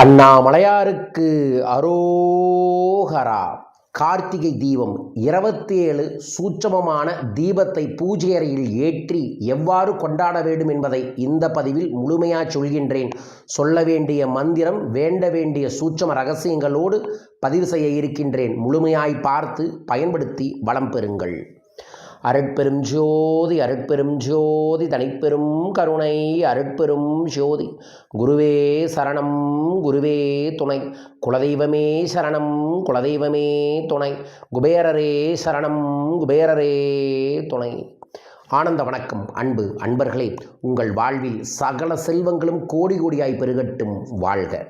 அண்ணாமலையாருக்கு அரோகரா. கார்த்திகை தீபம் இருபத்தி ஏழு சூட்சமமான தீபத்தை பூஜை அறையில் ஏற்றி எவ்வாறு கொண்டாட வேண்டும் என்பதை இந்த பதிவில் முழுமையாக சொல்கின்றேன். சொல்ல வேண்டிய மந்திரம் வேண்ட வேண்டிய சூட்சம ரகசியங்களோடு பதிவு செய்ய இருக்கின்றேன். முழுமையாய் பார்த்து பயன்படுத்தி வளம் பெறுங்கள். அருட்பெரும் ஜோதி அருட்பெரும் ஜோதி தனிப்பெரும் கருணை அருட்பெரும் ஜோதி. குருவே சரணம் குருவே துணை. குலதெய்வமே சரணம் குலதெய்வமே துணை. குபேரரே சரணம் குபேரரே துணை. ஆனந்த வணக்கம் அன்பு அன்பர்களே. உங்கள் வாழ்வில் சகல செல்வங்களும் கோடி கோடியாய் பெருகட்டும் வாழ்க.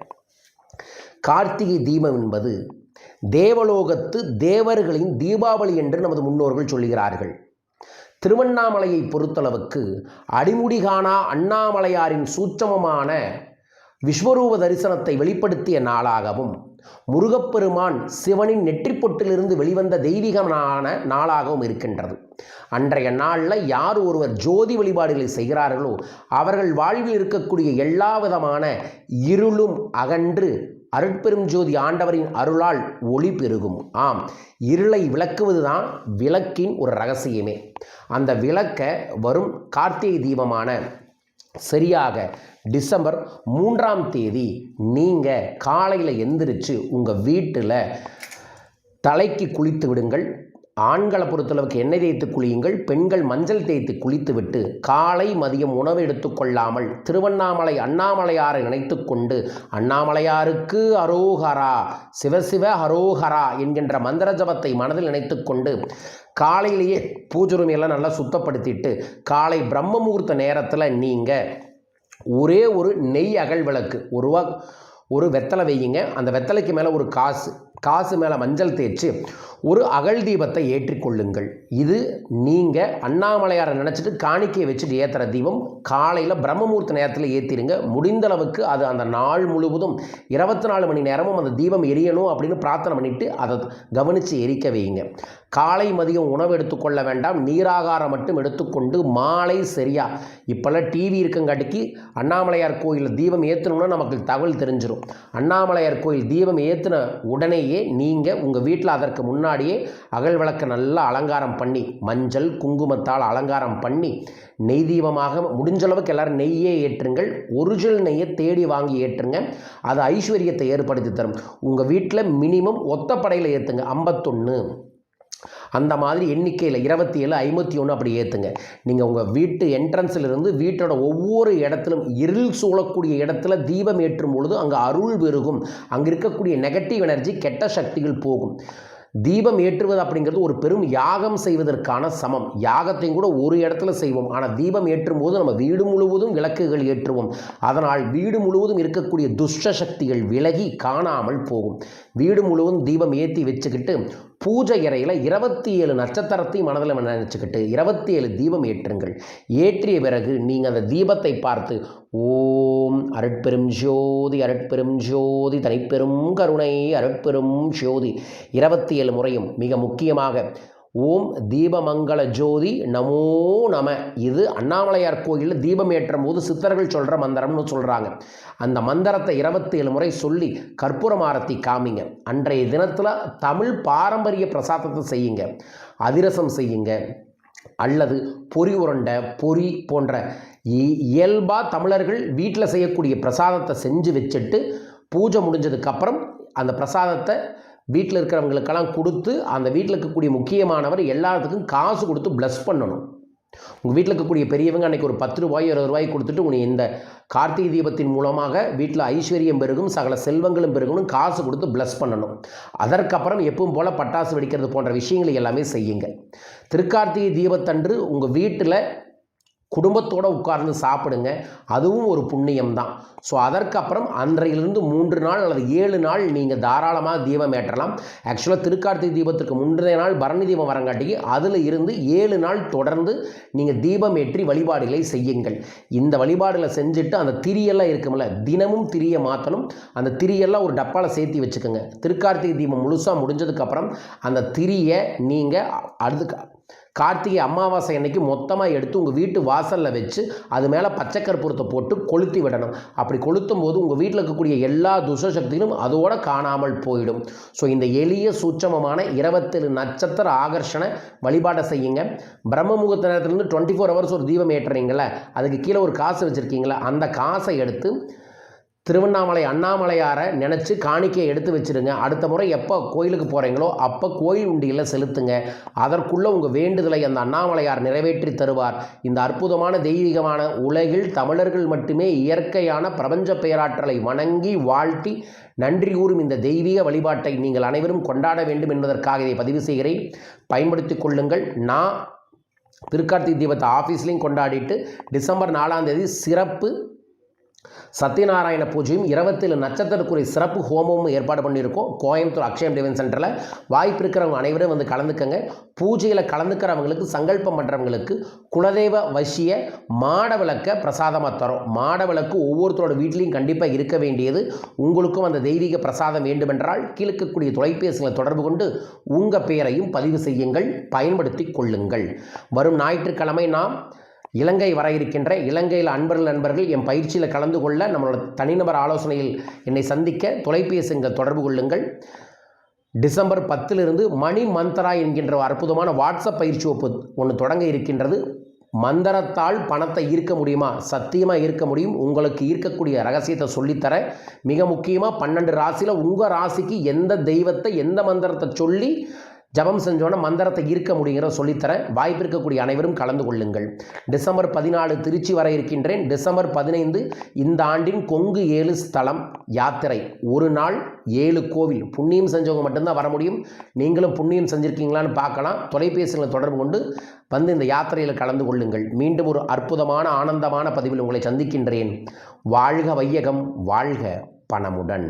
கார்த்திகை தீபம் என்பது தேவலோகத்து தேவர்களின் தீபாவளி என்று நமது முன்னோர்கள் சொல்கிறார்கள் திருவண்ணாமலையை பொறுத்தளவுக்கு அடிமுடிகானா அண்ணாமலையாரின் சூட்சமமான விஸ்வரூப தரிசனத்தை வெளிப்படுத்திய நாளாகவும் முருகப்பெருமான் சிவனின் நெற்றிப்பொட்டிலிருந்து வெளிவந்த தெய்வீகமான நாளாகவும் இருக்கின்றது. அன்றைய நாளில் யார் ஒருவர் ஜோதி வழிபாடுகளை செய்கிறார்களோ அவர்கள் வாழ்வில் இருக்கக்கூடிய எல்லா விதமான இருளும் அகன்று அருட்பெரும் ஜோதி ஆண்டவரின் அருளால் ஒளி பெருகும். ஆம் இருளை விளக்குவதுதான் விளக்கின் ஒரு ரகசியமே. அந்த விளக்க வரும் கார்த்திகை தீபமான சரியாக டிசம்பர் மூன்றாம் தேதி நீங்கள் காலையில் எந்திரிச்சு உங்கள் வீட்டில் தலைக்கு குளித்து விடுங்கள். ஆண்களை பொறுத்தளவுக்கு எண்ணெய் தேய்த்து குளியுங்கள் பெண்கள் மஞ்சள் தேய்த்து குளித்துவிட்டு காலை மதியம் உணவு எடுத்துக்கொள்ளாமல் திருவண்ணாமலை அண்ணாமலையாரை நினைத்து கொண்டு அண்ணாமலையாருக்கு அரோஹரா சிவசிவ ஹரோஹரா என்கின்ற மந்திர ஜபத்தை மனதில் நினைத்து கொண்டு காலையிலேயே பூஜை எல்லாம் நல்லா சுத்தப்படுத்திட்டு காலை பிரம்ம முகூர்த்த நேரத்தில் நீங்கள் ஒரே ஒரு நெய் அகல் விளக்கு ஒரு ரூபா ஒரு வெத்தலை வையுங்க. அந்த வெத்தலைக்கு மேலே ஒரு காசு காசு மேலே மஞ்சள் தேய்ச்சி ஒரு அகல் தீபத்தை ஏற்றிக்கொள்ளுங்கள். இது நீங்கள் அண்ணாமலையாரை நினச்சிட்டு காணிக்கையை வச்சுட்டு ஏற்றுற தீபம். காலையில் பிரம்மமூர்த்த நேரத்தில் ஏற்றிடுங்க முடிந்த அளவுக்கு அது அந்த நாள் முழுவதும் இருபத்தி நாலு மணி நேரமும் அந்த தீபம் எரியணும் அப்படின்னு பிரார்த்தனை பண்ணிவிட்டு அதை கவனித்து எரிக்க வையுங்க. காலை மதியம் உணவு எடுத்துக்கொள்ள வேண்டாம். நீராகாரம் மட்டும் எடுத்துக்கொண்டு மாலை சரியா. இப்போல்லாம் டிவி இருக்கங்காட்டிக்கு அண்ணாமலையார் கோயிலில் தீபம் ஏற்றணும்னா நமக்கு தகவல் தெரிஞ்சிடும் அண்ணாமலையார் கோயில் தீபம் ஏற்றின முன்னாடியே நீங்கள் உங்கள் வீட்டில் அதற்கு முன்னாடியே அகல் விளக்கை நல்லா அலங்காரம் பண்ணி மஞ்சள் குங்குமத்தால் அலங்காரம் பண்ணி நெய் தீபமாக முடிஞ்ச அளவுக்கு எல்லாரும் நெய்யே ஏற்றுங்கள். ஒரிஜினல் நெய்யை தேடி வாங்கி ஏற்றுங்க. அது ஐஸ்வர்யத்தை ஏற்படுத்தி தரும். உங்கள் வீட்டில் மினிமம் ஒத்தப்படையில் ஏற்றுங்க ஐம்பத்தொன்று அந்த மாதிரி எண்ணிக்கையில் இருபத்தி ஏழு ஐம்பத்தி ஒன்று அப்படி ஏற்றுங்க நீங்கள் உங்கள் வீட்டு என்ட்ரன்ஸிலிருந்து வீட்டோட ஒவ்வொரு இடத்திலும் இருள் சூழக்கூடிய இடத்துல தீபம் ஏற்றும் பொழுது அங்கே அருள் பெருகும் அங்கே இருக்கக்கூடிய நெகட்டிவ் எனர்ஜி கெட்ட சக்திகள் போகும். தீபம் ஏற்றுவது அப்படிங்கிறது ஒரு பெரும் யாகம் செய்வதற்கான சமம். யாகத்தையும் கூட ஒரு இடத்துல செய்வோம். ஆனால் தீபம் ஏற்றும் போது நம்ம வீடு முழுவதும் விளக்குகள் ஏற்றுவோம். அதனால் வீடு முழுவதும் இருக்கக்கூடிய துஷ்ட சக்திகள் விலகி காணாமல் போகும். வீடு முழுவதும் தீபம் ஏற்றி வச்சுக்கிட்டு பூஜை அறையில் இருபத்தி ஏழு நட்சத்திரத்தையும் மனதில் நினச்சிக்கிட்டு இருபத்தி ஏழு தீபம் ஏற்றுங்கள். ஏற்றிய பிறகு நீங்கள் அந்த தீபத்தை பார்த்து ஓம் அருட்பெரும் ஜோதி அருட்பெரும் ஜோதி தனிப்பெரும் கருணை அருட்பெரும் ஜோதி. இருபத்தி ஏழு முறையும் மிக முக்கியமாக ஓம் தீபமங்கள ஜோதி நமோ நம. இது அண்ணாமலையார் கோயிலில் தீபம் ஏற்றும் போது சித்தர்கள் சொல்கிற மந்திரம்னு சொல்கிறாங்க அந்த மந்திரத்தை இருபத்தி ஏழு முறை சொல்லி கற்பூரம் ஆரத்தி காமிங்க. அன்றைய தினத்தில் தமிழ் பாரம்பரிய பிரசாதத்தை செய்யுங்க. அதிரசம் செய்யுங்க. அல்லது பொறி உருண்டை பொரி போன்ற இ- தமிழர்கள் வீட்டில் செய்யக்கூடிய பிரசாதத்தை செஞ்சு வச்சுட்டு பூஜை முடிஞ்சதுக்கப்புறம் அந்த பிரசாதத்தை வீட்டில் இருக்கிறவங்களுக்கெல்லாம் கொடுத்து அந்த வீட்டில் இருக்கக்கூடிய முக்கியமானவர் எல்லாத்துக்கும் காசு கொடுத்து ப்ளஸ் பண்ணணும். உங்கள் வீட்டில் இருக்கக்கூடிய பெரியவங்க அன்றைக்கி ஒரு பத்து ரூபாய் இருபது ரூபாய் கொடுத்துட்டு உனக்கு இந்த கார்த்திகை தீபத்தின் மூலமாக வீட்டில் ஐஸ்வர்யம் பெருகும் சகல செல்வங்களும் பெருகணும் காசு கொடுத்து ப்ளஸ் பண்ணணும். அதற்கப்புறம் எப்பவும் போல் பட்டாசு வெடிக்கிறது போன்ற விஷயங்களை எல்லாமே செய்யுங்க திருக்கார்த்திகை தீபத்தன்று உங்கள் வீட்டில் குடும்பத்தோடு உட்கார்ந்து சாப்பிடுங்க. அதுவும் ஒரு புண்ணியம் தான் ஸோ அதற்கப்புறம் அன்றையிலிருந்து மூன்று நாள் அல்லது ஏழு நாள் நீங்கள் தாராளமாக தீபம் ஏற்றலாம். ஆக்சுவலாக திருக்கார்த்திகை தீபத்துக்கு முந்தைய நாள் பரணி தீபம் வரங்காட்டிக்கு அதில் இருந்து ஏழு நாள் தொடர்ந்து நீங்கள் தீபம் ஏற்றி வழிபாடுகளை செய்யுங்கள். இந்த வழிபாடுகளை செஞ்சுட்டு அந்த திரியெல்லாம் இருக்கும்ல தினமும் திரியை மாற்றணும் அந்த திரியெல்லாம் ஒரு டப்பாவில் சேர்த்து வச்சுக்கோங்க. திருக்கார்த்திகை தீபம் முழுசாக முடிஞ்சதுக்கப்புறம் அந்த திரியை நீங்கள் அடுத்து கார்த்திகை அமாவாசை அன்னைக்கு மொத்தமாக எடுத்து உங்கள் வீட்டு வாசலில் வச்சு அது மேலே பச்சை கற்பூரத்தை போட்டு கொளுத்தி விடணும். அப்படி கொளுத்தும் போது உங்கள் வீட்டில் இருக்கக்கூடிய எல்லா துஷசக்திகளும் அதோட காணாமல் போயிடும். ஸோ இந்த எளிய சூட்சமமான இருபத்தேழு நட்சத்திர ஆகர்ஷண வழிபாட்டை செய்யுங்க. பிரம்ம முகூர்த்த நேரத்துலேருந்து டுவெண்ட்டி ஃபோர் ஹவர்ஸ் ஒரு தீபம் ஏற்றுறீங்களே அதுக்கு கீழே ஒரு காசு வச்சுருக்கீங்களா அந்த காசை எடுத்து திருவண்ணாமலை அண்ணாமலையாரை நினச்சி காணிக்கையை எடுத்து வச்சிருங்க. அடுத்த முறை எப்போ கோயிலுக்கு போகிறீங்களோ அப்போ கோயில் உண்டியில் செலுத்துங்க. அதற்குள்ளே உங்கள் வேண்டுதலை அந்த அண்ணாமலையார் நிறைவேற்றி தருவார். இந்த அற்புதமான தெய்வீகமான உலகில் தமிழர்கள் மட்டுமே இயற்கையான பிரபஞ்ச பேராற்றலை வணங்கி வாழ்த்தி நன்றி கூறும் இந்த தெய்வீக வழிபாட்டை நீங்கள் அனைவரும் கொண்டாட வேண்டும் என்பதற்காக இதை பதிவு செய்கிறேன். பயன்படுத்தி கொள்ளுங்கள். நான் திருக்கார்த்திகை தீபத்தை ஆஃபீஸ்லேயும் கொண்டாடிட்டு டிசம்பர் நாலாம் தேதி சிறப்பு சத்யநாராயண பூஜையும் இருபத்தேழு நட்சத்திரக்குரிய சிறப்பு ஹோமமும் ஏற்பாடு பண்ணியிருக்கோம். கோயம்புத்தூர் அக்ஷயம் டிவன் சென்டரில் வாய்ப்பு இருக்கிறவங்க அனைவரும் வந்து கலந்துக்கங்க. பூஜையில் கலந்துக்கிறவங்களுக்கு சங்கல்பம் பண்ணுறவங்களுக்கு குலதெய்வ வசிய மாட விளக்க பிரசாதமாக தரும். மாட விளக்கு ஒவ்வொருத்தரோட வீட்லேயும் கண்டிப்பாக இருக்க வேண்டியது. உங்களுக்கும் அந்த தெய்வீக பிரசாதம் வேண்டுமென்றால் கீழக்கக்கூடிய தொலைபேசிகளை தொடர்பு கொண்டு உங்கள் பெயரையும் பதிவு செய்யுங்கள். பயன்படுத்தி கொள்ளுங்கள். வரும் ஞாயிற்றுக்கிழமை நாம் இலங்கை வர இருக்கின்ற இலங்கையில் அன்பர்கள் நண்பர்கள் என் பயிற்சியில் கலந்து கொள்ள நம்மளோட தனிநபர் ஆலோசனையில் என்னை சந்திக்க தொலைபேசிங்கள் தொடர்பு கொள்ளுங்கள். டிசம்பர் பத்திலிருந்து மணி மந்த்ரா என்கின்ற ஒரு அற்புதமான வாட்ஸ்அப் பயிற்சி ஒப்பு ஒன்று தொடங்க இருக்கின்றது. மந்திரத்தால் பணத்தை ஈர்க்க முடியுமா? சத்தியமாக ஈர்க்க முடியும். உங்களுக்கு ஈர்க்கக்கூடிய ரகசியத்தை சொல்லித்தர மிக முக்கியமாக பன்னெண்டு ராசியில் உங்கள் ராசிக்கு எந்த தெய்வத்தை எந்த மந்திரத்தை சொல்லி ஜபம் செஞ்சோன்னா மந்திரத்தை ஈர்க்க முடிகிற சொல்லித்தரேன். வாய்ப்பு இருக்கக்கூடிய அனைவரும் கலந்து கொள்ளுங்கள். டிசம்பர் பதினாலு திருச்சி வர இருக்கின்றேன். டிசம்பர் பதினைந்து இந்த ஆண்டின் கொங்கு ஏழு ஸ்தலம் யாத்திரை. ஒரு நாள் ஏழு கோவில். புண்ணியம் செஞ்சவங்க மட்டும்தான் வர முடியும். நீங்களும் புண்ணியம் செஞ்சுருக்கீங்களான்னு பார்க்கலாம். தொலைபேசிகளை தொடர்பு கொண்டு வந்து இந்த யாத்திரையில் கலந்து கொள்ளுங்கள். மீண்டும் ஒரு அற்புதமான ஆனந்தமான பதிவில் உங்களை சந்திக்கின்றேன். வாழ்க வையகம் வாழ்க பணமுடன்.